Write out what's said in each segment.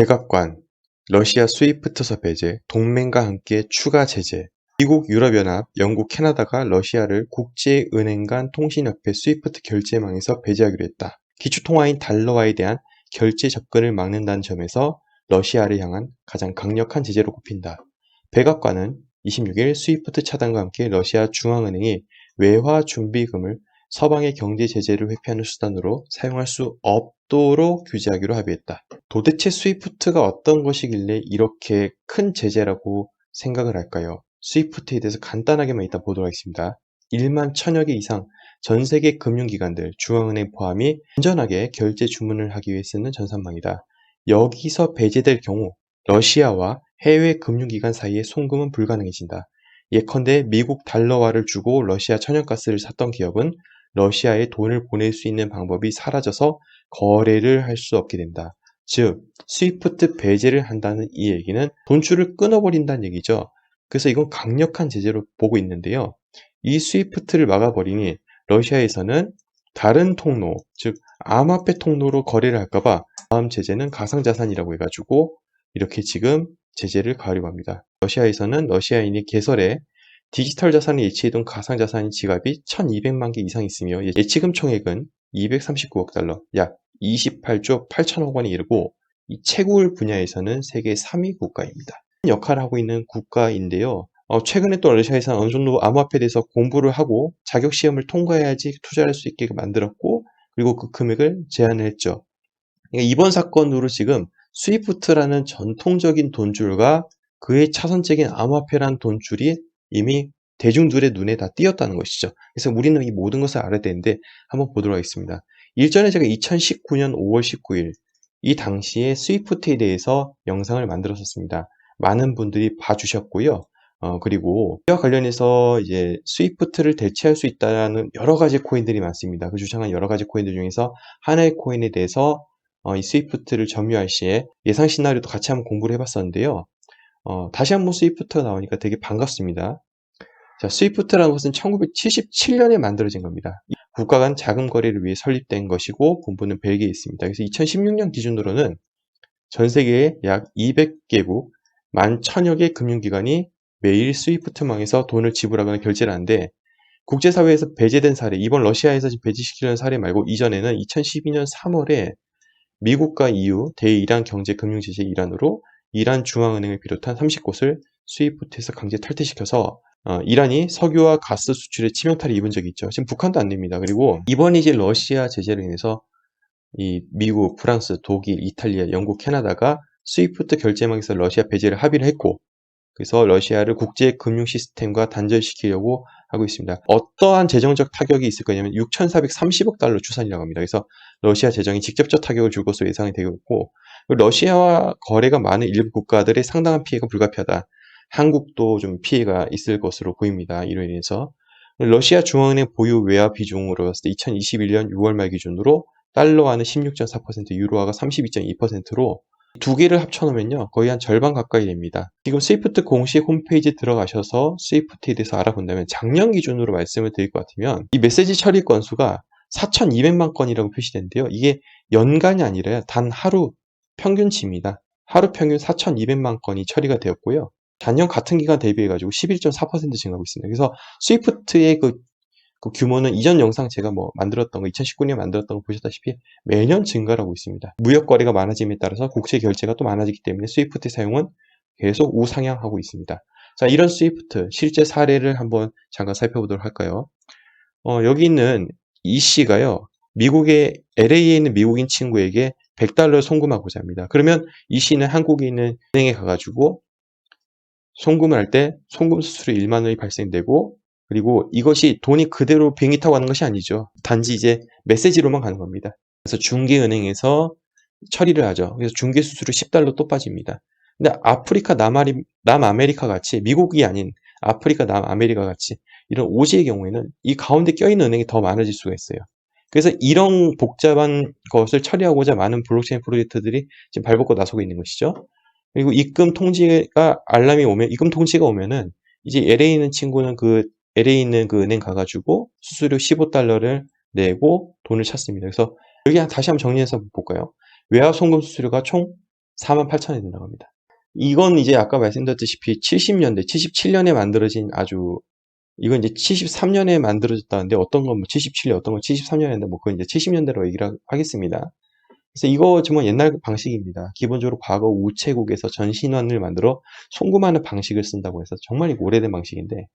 백악관, 러시아 스위프트서 배제, 동맹과 함께 추가 제재, 미국, 유럽연합, 영국, 캐나다가 러시아를 국제은행 간 통신협회 스위프트 결제망에서 배제하기로 했다. 기초통화인 달러화에 대한 결제 접근을 막는다는 점에서 러시아를 향한 가장 강력한 제재로 꼽힌다. 백악관은 26일 스위프트 차단과 함께 러시아 중앙은행이 외화 준비금을 서방의 경제 제재를 회피하는 수단으로 사용할 수 없도록 규제하기로 합의했다. 도대체 스위프트가 어떤 것이길래 이렇게 큰 제재라고 생각을 할까요? 스위프트에 대해서 간단하게만 이따 보도록 하겠습니다. 1만 천여 개 이상 전 세계 금융기관들, 중앙은행 포함이 안전하게 결제 주문을 하기 위해 쓰는 전산망이다. 여기서 배제될 경우 러시아와 해외 금융기관 사이의 송금은 불가능해진다. 예컨대 미국 달러화를 주고 러시아 천연가스를 샀던 기업은 러시아에 돈을 보낼 수 있는 방법이 사라져서 거래를 할 수 없게 된다. 즉, 스위프트 배제를 한다는 이 얘기는 돈줄을 끊어버린다는 얘기죠. 그래서 이건 강력한 제재로 보고 있는데요. 이 스위프트를 막아버리니 러시아에서는 다른 통로, 즉 암호화폐 통로로 거래를 할까봐 다음 제재는 가상자산이라고 해가지고 이렇게 지금 제재를 가하려고 합니다. 러시아에서는 러시아인이 개설해 디지털 자산을 예치해둔 가상자산 지갑이 1200만 개 이상 있으며 예치금 총액은 239억 달러, 약 28조 8천억 원에 이르고 이 채굴 분야에서는 세계 3위 국가입니다. 역할을 하고 있는 국가인데요. 어, 최근에 또 러시아에서는 어느 정도 암호화폐에 대해서 공부를 하고 자격 시험을 통과해야지 투자할 수 있게 만들었고 그리고 그 금액을 제한을 했죠. 그러니까 이번 사건으로 지금 스위프트라는 전통적인 돈줄과 그의 차선적인 암호화폐라는 돈줄이 이미 대중들의 눈에 다 띄었다는 것이죠. 그래서 우리는 이 모든 것을 알아야 되는데 한번 보도록 하겠습니다. 일전에 제가 2019년 5월 19일 이 당시에 스위프트에 대해서 영상을 만들었었습니다. 많은 분들이 봐주셨고요. 어, 그리고 이와 관련해서 이제 스위프트를 대체할 수 있다는 여러 가지 코인들이 많습니다. 그 주장한 여러 가지 코인들 중에서 하나의 코인에 대해서 어, 이 스위프트를 점유할 시에 예상 시나리오도 같이 한번 공부를 해봤었는데요. 어, 다시 한번 스위프트가 나오니까 되게 반갑습니다. 자, 스위프트라는 것은 1977년에 만들어진 겁니다. 국가 간 자금 거래를 위해 설립된 것이고 본부는 벨기에에 있습니다. 그래서 2016년 기준으로는 전 세계에 약 200개국, 만 천여 개 금융기관이 매일 스위프트망에서 돈을 지불하거나 결제를 하는데 국제사회에서 배제된 사례, 이번 러시아에서 배제시키려는 사례 말고 이전에는 2012년 3월에 미국과 EU, 대이란 경제금융제재 일환으로 이란 중앙은행을 비롯한 30곳을 스위프트에서 강제 탈퇴시켜서 어, 이란이 석유와 가스 수출에 치명타를 입은 적이 있죠. 지금 북한도 안 됩니다. 그리고 이번 이제 러시아 제재로 인해서 이 미국, 프랑스, 독일, 이탈리아, 영국, 캐나다가 스위프트 결제망에서 러시아 배제를 합의를 했고 그래서 러시아를 국제 금융 시스템과 단절시키려고 하고 있습니다. 어떠한 재정적 타격이 있을 거냐면 6,430억 달러 추산이라고 합니다. 그래서 러시아 재정이 직접적 타격을 줄 것으로 예상이 되고 있고 러시아와 거래가 많은 일부 국가들의 상당한 피해가 불가피하다. 한국도 좀 피해가 있을 것으로 보입니다. 이로 인해서 러시아 중앙은행 보유 외화 비중으로 봤을 때 2021년 6월 말 기준으로 달러화는 16.4%, 유로화가 32.2%로 두 개를 합쳐놓으면요 거의 한 절반 가까이 됩니다. 지금 스위프트 공식 홈페이지 들어가셔서 스위프트에 대해서 알아본다면 작년 기준으로 말씀을 드릴 것 같으면 이 메시지 처리 건수가 4,200만 건이라고 표시되는데요. 이게 연간이 아니라 단 하루 평균치입니다. 하루 평균 4,200만 건이 처리가 되었고요. 작년 같은 기간 대비해 가지고 11.4% 증가하고 있습니다. 그래서 스위프트의 그, 그, 규모는 이전 영상 제가 뭐 만들었던 거, 2019년 만들었던 거 보셨다시피 매년 증가를 하고 있습니다. 무역 거래가 많아짐에 따라서 국제 결제가 또 많아지기 때문에 스위프트 사용은 계속 우상향하고 있습니다. 자, 이런 스위프트 실제 사례를 한번 잠깐 살펴보도록 할까요? 어, 여기 있는 이 씨가요. 미국의 LA에 있는 미국인 친구에게 100달러를 송금하고자 합니다. 그러면 이 씨는 한국에 있는 은행에 가가지고 송금을 할 때 송금 수수료 1만 원이 발생되고 그리고 이것이 돈이 그대로 비행기 타고 가는 것이 아니죠. 단지 이제 메시지로만 가는 겁니다. 그래서 중개은행에서 처리를 하죠. 그래서 중개 수수료 10달러 또 빠집니다. 근데 아프리카 남아리, 남아메리카 같이 미국이 아닌 아프리카 남아메리카 같이 이런 오지의 경우에는 이 가운데 껴있는 은행이 더 많아질 수가 있어요. 그래서 이런 복잡한 것을 처리하고자 많은 블록체인 프로젝트들이 지금 발벗고 나서고 있는 것이죠. 그리고 입금 통지가 알람이 오면 입금 통지가 오면은 이제 LA에 있는 친구는 그 LA에 있는 그 은행 가가지고 수수료 15달러를 내고 돈을 찾습니다. 그래서 여기 다시 한번 정리해서 볼까요? 외화 송금 수수료가 총 48,000원이 된다고 합니다. 이건 이제 아까 말씀드렸다시피 70년대, 77년에 만들어진 아주 이건 이제 73년에 만들어졌다는데 어떤 건 뭐 77년, 어떤 건 73년인데 뭐 그건 이제 70년대로 얘기를 하겠습니다. 그래서 이거 정말 옛날 방식입니다. 기본적으로 과거 우체국에서 전신환을 만들어 송금하는 방식을 쓴다고 해서 정말 오래된 방식인데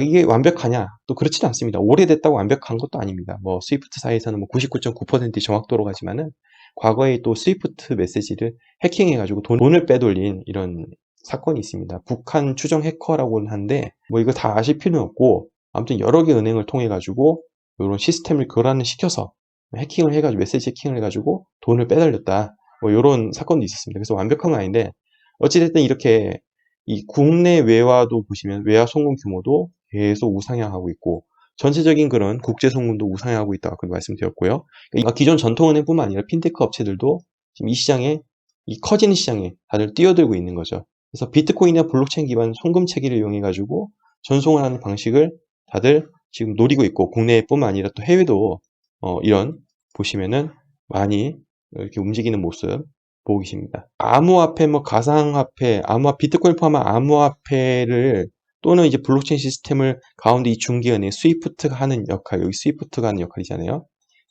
이게 완벽하냐? 또 그렇지는 않습니다. 오래됐다고 완벽한 것도 아닙니다. 뭐 스위프트 사이에서는 뭐 99.9%의 정확도로 가지만은 과거에 또 스위프트 메시지를 해킹해가지고 돈을 빼돌린 이런 사건이 있습니다. 북한 추정 해커라고는 하는데 뭐 이거 다 아실 필요는 없고 아무튼 여러 개 은행을 통해 가지고 이런 시스템을 교란을 시켜서 해킹을 해가지고 메시지 해킹을 해가지고 돈을 빼돌렸다. 뭐 이런 사건도 있었습니다. 그래서 완벽한 건 아닌데 어찌됐든 이렇게 이 국내 외화도 보시면 외화 송금 규모도 계속 우상향하고 있고 전체적인 그런 국제 송금도 우상향하고 있다고 말씀드렸고요. 그러니까 기존 전통은행뿐만 아니라 핀테크 업체들도 지금 이 시장에 이 커지는 시장에 다들 뛰어들고 있는 거죠. 그래서 비트코인이나 블록체인 기반 송금 체계를 이용해 가지고 전송을 하는 방식을 다들 지금 노리고 있고 국내뿐만 아니라 또 해외도 어, 이런 보시면은 많이 이렇게 움직이는 모습 보고 계십니다. 암호화폐, 뭐 가상화폐, 암호화 비트코인 포함한 암호화폐를 또는 이제 블록체인 시스템을 가운데 이 중개은행 스위프트가 하는 역할, 여기 스위프트가 하는 역할이잖아요.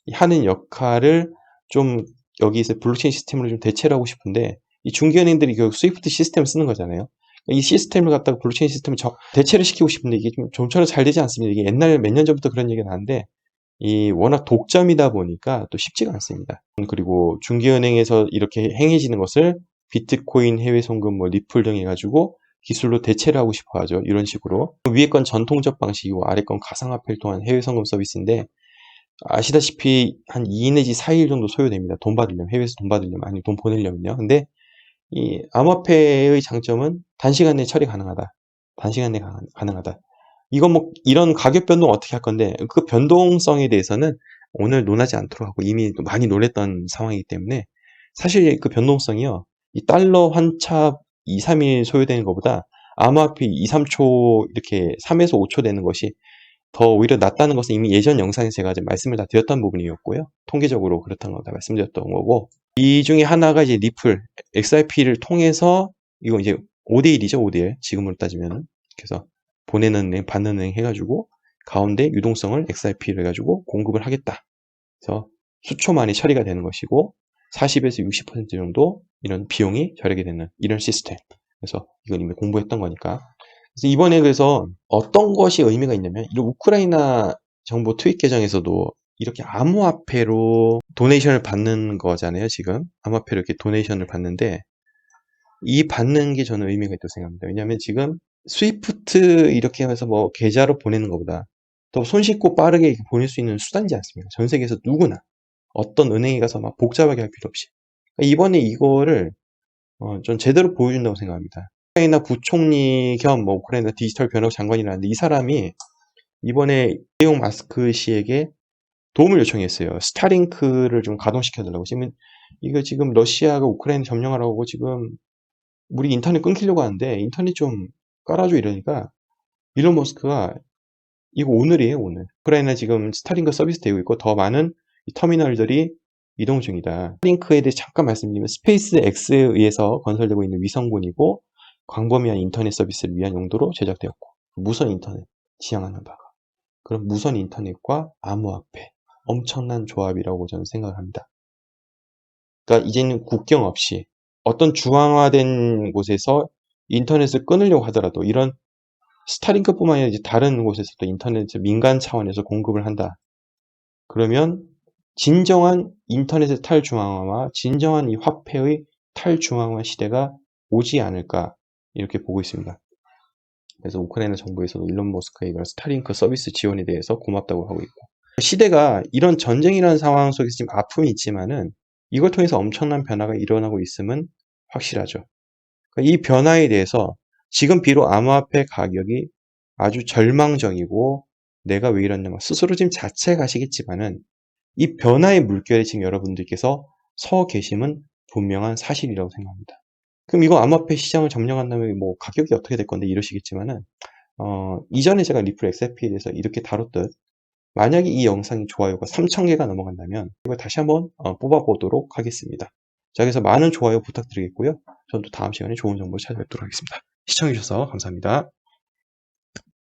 이 하는 역할을 좀 여기서 블록체인 시스템으로 좀 대체를 하고 싶은데 이 중개은행들이 결국 스위프트 시스템을 쓰는 거잖아요. 이 시스템을 갖다가 블록체인 시스템을 저, 대체를 시키고 싶은데 이게 좀 좀처럼 잘 되지 않습니다. 이게 옛날 몇 년 전부터 그런 얘기가 나는데 이 워낙 독점이다 보니까 또 쉽지가 않습니다. 그리고 중개은행에서 이렇게 행해지는 것을 비트코인 해외 송금 뭐 리플 등 해가지고 기술로 대체를 하고 싶어 하죠. 이런 식으로. 위에 건 전통적 방식이고 아래 건 가상화폐를 통한 해외 송금 서비스인데 아시다시피 한2 내지 4일 정도 소요됩니다. 돈 받으려면 해외에서 돈 받으려면 아니 돈 보내려면요. 근데 이 암호화폐의 장점은 단시간 내에 처리 가능하다. 단시간 내에 가능하다. 이건 뭐 이런 가격 변동 어떻게 할 건데 그 변동성에 대해서는 오늘 논하지 않도록 하고 이미 많이 놀랬던 상황이기 때문에 사실 그 변동성이요. 이 달러 환차 2, 3일 소요되는 것보다 암호화폐 2, 3초 이렇게 3에서 5초 되는 것이 더 오히려 낫다는 것은 이미 예전 영상에서 제가 말씀을 다 드렸던 부분이었고요. 통계적으로 그렇다는 거다 말씀드렸던 거고 이 중에 하나가 이제 리플 XRP를 통해서 이거 이제 5대1이죠 5대1 지금으로 따지면 그래서 보내는 은행 받는 은행 해가지고 가운데 유동성을 XRP를 해가지고 공급을 하겠다. 그래서 수초 만에 처리가 되는 것이고 40에서 60% 정도 이런 비용이 절약이 되는 이런 시스템. 그래서 이건 이미 공부했던 거니까. 그래서 이번에 그래서 어떤 것이 의미가 있냐면 이 우크라이나 정부 트윗 계정에서도 이렇게 암호화폐로 도네이션을 받는 거잖아요, 지금. 암호화폐로 이렇게 도네이션을 받는데 이 받는 게 저는 의미가 있다고 생각합니다. 왜냐하면 지금 스위프트 이렇게 해서 뭐 계좌로 보내는 것보다 더 손쉽고 빠르게 보낼 수 있는 수단이지 않습니까? 전 세계에서 누구나 어떤 은행에 가서 막 복잡하게 할 필요 없이 그러니까 이번에 이거를 어, 좀 제대로 보여준다고 생각합니다. 우크라이나 부총리 겸 뭐 우크라이나 디지털 변호 장관이라는데 이 사람이 이번에 이용 마스크 씨에게 도움을 요청했어요. 스타링크를 좀 가동시켜달라고. 지금 이거 지금 러시아가 우크라이나 점령하라고 지금 우리 인터넷 끊기려고 하는데 인터넷 좀 깔아줘 이러니까 일론 머스크가 이거 오늘이에요 오늘. 우크라이나 지금 스타링크 서비스 되고 있고 더 많은 터미널들이 이동 중이다. 스타링크에 대해 잠깐 말씀드리면 스페이스 X에 의해서 건설되고 있는 위성군이고 광범위한 인터넷 서비스를 위한 용도로 제작되었고 무선 인터넷 지향하는 바가 그럼 무선 인터넷과 암호화폐 엄청난 조합이라고 저는 생각을 합니다. 그러니까 이제는 국경 없이 어떤 중앙화된 곳에서 인터넷을 끊으려고 하더라도 이런 스타링크뿐만 아니라 이제 다른 곳에서도 인터넷을 민간 차원에서 공급을 한다. 그러면 진정한 인터넷의 탈중앙화와 진정한 이 화폐의 탈중앙화 시대가 오지 않을까 이렇게 보고 있습니다. 그래서 우크라이나 정부에서도 일론 머스크의 이런 스타링크 서비스 지원에 대해서 고맙다고 하고 있고 시대가 이런 전쟁이라는 상황 속에서 지금 아픔이 있지만은 이걸 통해서 엄청난 변화가 일어나고 있음은 확실하죠. 그러니까 이 변화에 대해서 지금 비록 암호화폐 가격이 아주 절망적이고 내가 왜 이랬나 스스로 지금 자책하시겠지만은 이 변화의 물결에 지금 여러분들께서 서 계심은 분명한 사실이라고 생각합니다. 그럼 이거 암호화폐 시장을 점령한다면 뭐 가격이 어떻게 될 건데 이러시겠지만은 어, 이전에 제가 리플 XRP에 대해서 이렇게 다뤘듯 만약에 이 영상이 좋아요가 3,000개가 넘어간다면 이걸 다시 한번 어, 뽑아보도록 하겠습니다. 자, 그래서 많은 좋아요 부탁드리겠고요. 저는 또 다음 시간에 좋은 정보 찾아뵙도록 하겠습니다. 시청해주셔서 감사합니다.